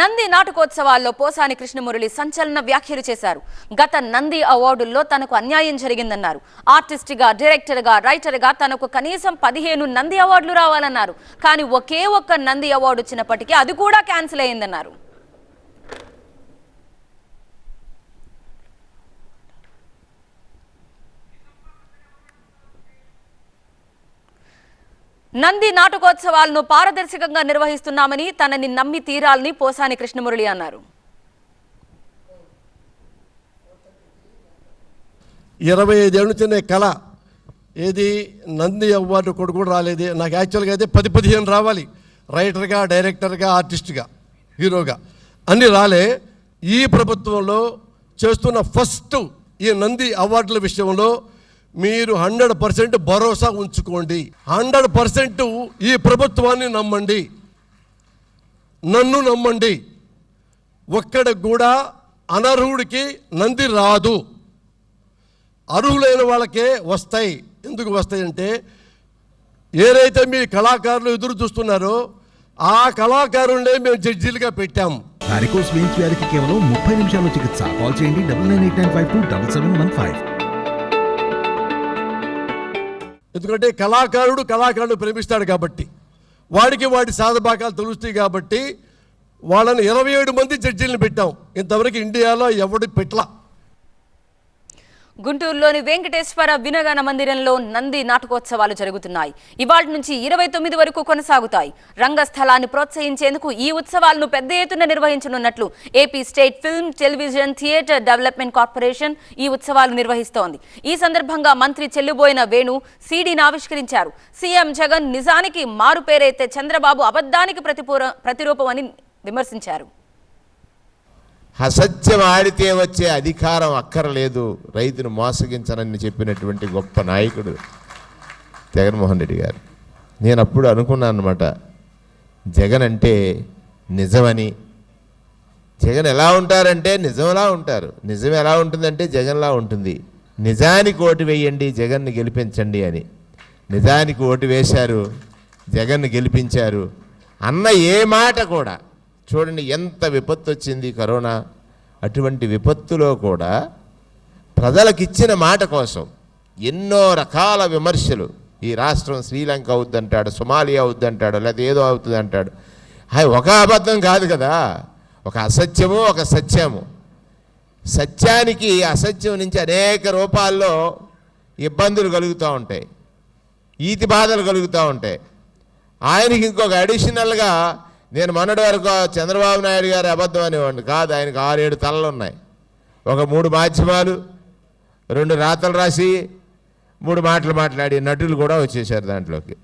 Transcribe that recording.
నంది నాటకోత్సవాల్లో పోసాని కృష్ణమురళి సంచలన వ్యాఖ్యలు చేశారు. గత నంది అవార్డుల్లో తనకు అన్యాయం జరిగిందన్నారు. ఆర్టిస్ట్గా డైరెక్టర్గా రైటర్గా తనకు కనీసం పదిహేను నంది అవార్డులు రావాలన్నారు. కానీ ఒకే ఒక్క నంది అవార్డు వచ్చినప్పటికీ అది కూడా క్యాన్సిల్ అయిందన్నారు. నంది నాటకోత్సవాలను పారదర్శకంగా నిర్వహిస్తున్నామని తనని నమ్మి తీరాలని పోసాని కృష్ణమురళి అన్నారు. ఇరవై ఐదేళ్ళ నుంచి నేను కళ ఏది నంది అవార్డు కూడా కూడా రాలేదు. నాకు యాక్చువల్గా అయితే పది పదిహేను రావాలి. రైటర్గా డైరెక్టర్గా ఆర్టిస్ట్గా హీరోగా. అన్నీ రాలే. ఈ ప్రభుత్వంలో చేస్తున్న ఫస్ట్ ఈ నంది అవార్డుల విషయంలో మీరు హండ్రెడ్ పర్సెంట్ భరోసా ఉంచుకోండి. హండ్రెడ్ పర్సెంట్ ఈ ప్రభుత్వాన్ని నమ్మండి. నన్ను నమ్మండి. ఒక్కడికి కూడా అనర్హుడికి నంది రాదు. అర్హులైన వాళ్ళకే వస్తాయి. ఎందుకు వస్తాయంటే ఏదైతే మీ కళాకారులు ఎదురు చూస్తున్నారో ఆ కళాకారులనే మేము జడ్జీలుగా పెట్టాము వారికోస్ వెయిన్స్ వ్యాధికి కేవలం ముప్పై నిమిషాల్లో చికిత్స. కాల్ చేయండి double nine eight nine five two double seven one five ఎందుకంటే కళాకారుడు కళాకారుడు ప్రేమిస్తాడు కాబట్టి. వాడికి వాడి సాధభాగాలు తెలుస్తాయి కాబట్టి వాళ్ళని ఇరవై ఏడు మంది జడ్జీలను పెట్టాం. ఇంతవరకు ఇండియాలో ఎవడు పెట్టలా. గుంటూరులోని వెంకటేశ్వర వినగన మందిరంలో నంది నాటకోత్సవాలు జరుగుతున్నాయి. ఇవాళ నుంచి ఇరవై తొమ్మిది వరకు కొనసాగుతాయి. రంగస్థలాన్ని ప్రోత్సహించేందుకు ఈ ఉత్సవాలను పెద్ద ఎత్తున నిర్వహించనున్నట్లు AP state film television theatre development corporation ఈ ఉత్సవాలు నిర్వహిస్తోంది. ఈ సందర్భంగా మంత్రి చెల్లుబోయిన వేణు సీడీని ఆవిష్కరించారు. సీఎం జగన్ నిజానికి మారు పేరైతే చంద్రబాబు అబద్ధానికి ప్రతిపూర ప్రతిరూపం అని విమర్శించారు. అసత్యం ఆడితే వచ్చే అధికారం అక్కర్లేదు. రైతును మోసగించనని చెప్పినటువంటి గొప్ప నాయకుడు జగన్మోహన్ రెడ్డి గారు. నేను అప్పుడు అనుకున్నాను అనమాట జగన్ అంటే నిజమని. జగన్ ఎలా ఉంటారంటే నిజంలా ఉంటారు. నిజం ఎలా ఉంటుందంటే జగన్లా ఉంటుంది. నిజానికి ఓటు వేయండి జగన్ను గెలిపించండి అని. నిజానికి ఓటు వేశారు జగన్ని గెలిపించారు అన్న ఏ మాట కూడా. చూడండి ఎంత విపత్తు వచ్చింది కరోనా. అటువంటి విపత్తులో కూడా ప్రజలకిచ్చిన మాట కోసం ఎన్నో రకాల విమర్శలు. ఈ రాష్ట్రం శ్రీలంక అవుద్దంటాడు సొమాలియా అవుద్దంటాడు లేదా ఏదో అవుతుంది అంటాడు అది ఒక అబద్ధం కాదు కదా. ఒక అసత్యము ఒక సత్యము. సత్యానికి అసత్యం నుంచి అనేక రూపాల్లో ఇబ్బందులు కలుగుతూ ఉంటాయి. ఈతి బాధలు కలుగుతూ ఉంటాయి. ఆయనకి ఇంకొక అడిషనల్గా నేను మొన్నటి వరకు చంద్రబాబు నాయుడు గారి అబద్ధం అనేవాడిని కాదు ఆయనకు ఆరేడు తలలు ఉన్నాయి. ఒక మూడు మాధ్యమాలు రెండు రాతలు రాసి మూడు మాటలు మాట్లాడి నటులు కూడా వచ్చేసారు దాంట్లోకి.